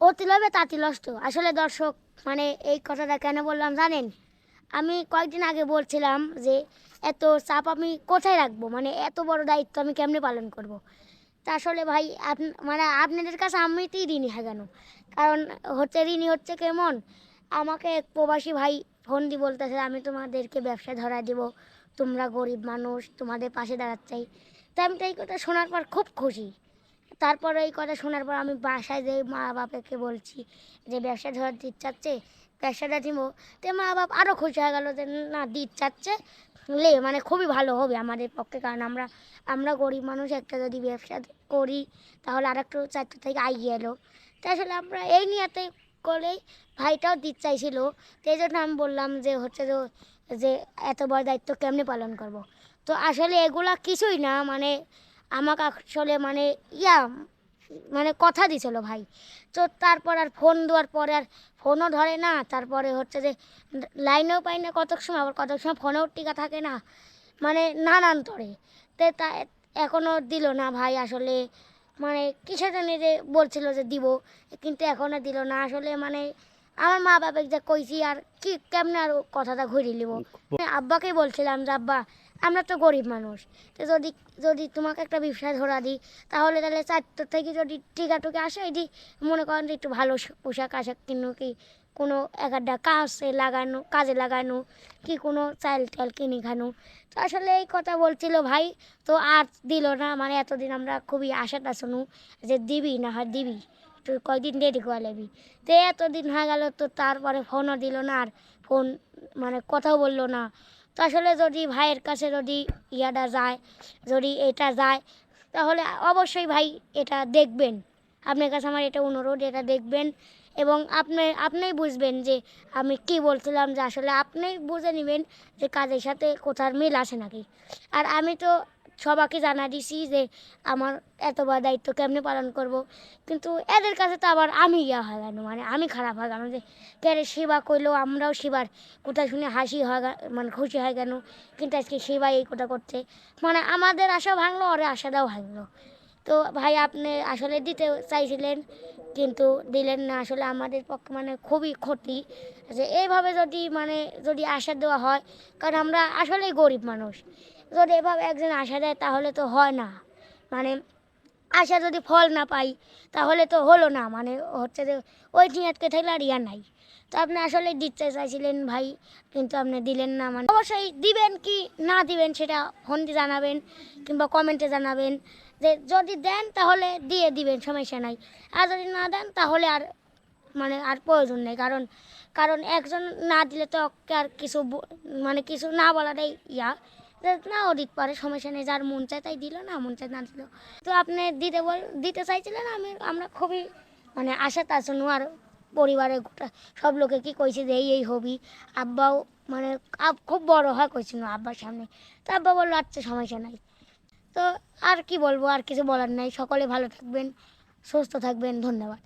অতি লোভে তাঁতি আসলে দর্শক মানে এই কথাটা কেন বললাম জানেন? আমি কয়েকদিন আগে বলছিলাম যে, এত চাপ আমি কোথায় রাখব? মানে এত বড় দায়িত্ব আমি কেমনে পালন করব। তা আসলে ভাই, আপ মানে আপনাদের কাছে আমিতেই ঋণী হ্যাঁ কেন? কারণ হচ্ছে ঋণী হচ্ছে কেমন? আমাকে এক প্রবাসী ভাই ফোন দিয়ে বলতেছে, আমি তোমাদেরকে ব্যবসা ধরা দেবো। তোমরা গরিব মানুষ, তোমাদের পাশে দাঁড়াতে চাই। তা আমি তাই কথা শোনার পর খুব খুশি। তারপরে এই কথা শোনার পর আমি বাসায় যে মা বাবাকে বলছি যে, ব্যবসা ধরার দিতে চাচ্ছে ব্যবসাটা দিব তো মা বাপ আরও খুশি হয়ে গেল যে, না, দিতে চাচ্ছে, লে মানে খুবই ভালো হবে আমাদের পক্ষে, কারণ আমরা আমরা গরিব মানুষ, একটা যদি ব্যবসা করি, তাহলে আর একটু চারটে থেকে এগিয়ে এলো। তো আসলে আমরা এই নিয়েতে করেই ভাইটাও দিতে চাইছিল। তো এই জন্য আমি বললাম যে, হচ্ছে যে, এত বড় দায়িত্ব কেমনে পালন করব? তো আসলে এগুলা কিছুই না মানে আমাকে আসলে মানে ইয়া মানে কথা দিছিল ভাই। তো তারপর আর ফোন দেওয়ার পরে আর ফোনও ধরে না। তারপরে হচ্ছে যে লাইনেও পাই না কত সময় আবার কত সময় ফোনেও টিকা থাকে না। মানে নানান তরে। তো তা এখনও দিল না ভাই আসলে। মানে কিসের জন্য যে বলছিল যে দিব? কিন্তু এখনও দিল না। আসলে মানে আমার মা বাবাকে যে কইছি আর কি কেমনে আর কথাটা ঘুরিয়ে নিব? আব্বাকেই বলছিলাম যে আব্বা আমরা তো গরিব মানুষ। তো যদি যদি তোমাকে একটা ব্যবসা ধরা দিই, তাহলে তাহলে চারটে থেকে যদি টিকা টুকে আসে, এটি মনে করেন যে একটু ভালো পোশাক আশাক কিনো কি, কোনো এক একটা কাজে লাগানো কাজে লাগানো কি কোনো চাল টাল কিনে খানো। তো আসলে এই কথা বলছিল ভাই, তো আর দিল না মানে এতদিন আমরা খুবই আশাটা শুনু যে দিবি না হয় দিবি তুই কয়দিন দেরি করে নেবি তো এতদিন হয়ে গেল, তো তারপরে ফোনও দিল না, আর ফোন মানে কথাও বলল না। তো আসলে যদি ভাইয়ের কাছে যদি ইয়াটা যায়, যদি এটা যায়, তাহলে অবশ্যই ভাই এটা দেখবেন। আপনার কাছে আমার এটা অনুরোধ, এটা দেখবেন এবং আপনি আপনি বুঝবেন যে আমি কি বলছিলাম যে আসলে আপনি বুঝে নেবেন যে কাজের সাথে কোথার মিল আছে নাকি। আর আমি তো সবাইকে জানা দিছি যে আমার এত বড় দায়িত্ব কেমনে পালন করব। কিন্তু এদের কাছে তো আবার আমি ইয়া হয় কেন মানে আমি খারাপ হয় কেন যে কেন সেবা করলেও আমরাও সেবার কোথায় শুনে হাসি হয় মানে খুশি হয় কেন? কিন্তু আজকে সেবা এই কথা করছে। মানে আমাদের আশা ভাঙলো, ওর আশাটাও ভাঙলো। তো ভাই, আপনি আসলে দিতে চাইছিলেন, কিন্তু দিলেন না। আসলে আমাদের পক্ষে মানে খুবই ক্ষতি যে এইভাবে যদি মানে যদি আশা দেওয়া হয়, কারণ আমরা আসলেই গরিব মানুষ। যদি এভাবে একজন আশা দেয়, তাহলে তো হয় না। মানে আশা যদি ফল না পাই, তাহলে তো হলো না। মানে হচ্ছে যে, ওই নিয়াতকে থাকলে আর ইয়া নাই। তো আপনি আসলে দিতে চাইছিলেন ভাই, কিন্তু আপনি দিলেন না। মানে অবশ্যই দিবেন কি না দিবেন সেটা ফোন দিয়ে জানাবেন, কিংবা কমেন্টে জানাবেন, যে যদি দেন, তাহলে দিয়ে দিবেন, সমস্যা নাই। আর যদি না দেন, তাহলে আর মানে আর প্রয়োজন নেই। কারণ কারণ একজন না দিলে তো আর কিছু মানে কিছু না বলাটাই ইয়া। যে নাও দিতে পারে সমস্যা নেই, যার মন চায় তাই দিল, না, মন চায় না দিল। তো আপনি দিতে বল, দিতে চাইছিলেন, আমি, আমরা খুবই মানে আশা তাছনু আর পরিবারের সব লোকে কি কইছে যে, এই এই হবি। আব্বাও মানে খুব বড় হয় কইছিল আব্বার সামনে। তো আব্বা বলল আচ্ছা সমস্যা নাই। তো আর কি বলব, আর কিছু বলার নাই। সকলে ভালো থাকবেন, সুস্থ থাকবেন, ধন্যবাদ।